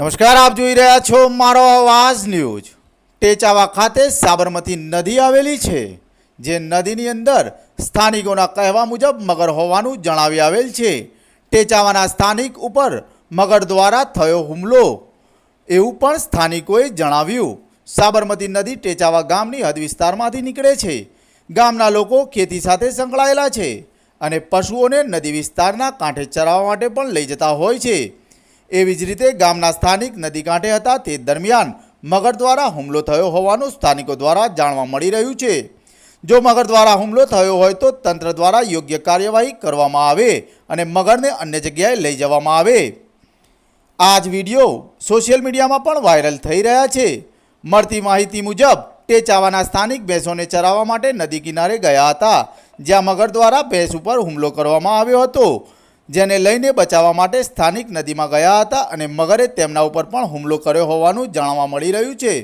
નમસ્કાર, આપ જોઈ રહ્યા છો મારો અવાજ ન્યૂઝ. ટેચાવા ખાતે સાબરમતી નદી આવેલી છે, જે નદીની અંદર સ્થાનિકોના કહેવા મુજબ મગર હોવાનું જણાવી આવેલ છે. ટેચાવાના સ્થાનિક ઉપર મગર દ્વારા થયો હુમલો, એવું પણ સ્થાનિકોએ જણાવ્યું. સાબરમતી નદી ટેચાવા ગામની હદ વિસ્તારમાંથી નીકળે છે. ગામના લોકો ખેતી સાથે સંકળાયેલા છે અને પશુઓને નદી વિસ્તારના કાંઠે ચરાવવા માટે પણ લઈ જતા હોય છે. એવી જ રીતે ગામના સ્થાનિક નદી કાંઠે હતા તે દરમિયાન મગર દ્વારા હુમલો થયો હોવાનું સ્થાનિકો દ્વારા જાણવા મળી રહ્યું છે. જો મગર દ્વારા હુમલો થયો હોય તો તંત્ર દ્વારા યોગ્ય કાર્યવાહી કરવામાં આવે અને મગરને અન્ય જગ્યાએ લઈ જવામાં આવે. આ જ વીડિયો સોશિયલ મીડિયામાં પણ વાયરલ થઈ રહ્યા છે. મળતી માહિતી મુજબ ટેચાવાના સ્થાનિક ભેંસોને ચરાવવા માટે નદી કિનારે ગયા હતા, જ્યાં મગર દ્વારા ભેંસ ઉપર હુમલો કરવામાં આવ્યો હતો. જેને લઈને બચાવવા માટે સ્થાનિક નદીમાં ગયા હતા અને મગરે તેમના ઉપર પણ હુમલો કર્યો હોવાનું જાણવા મળી રહ્યું છે.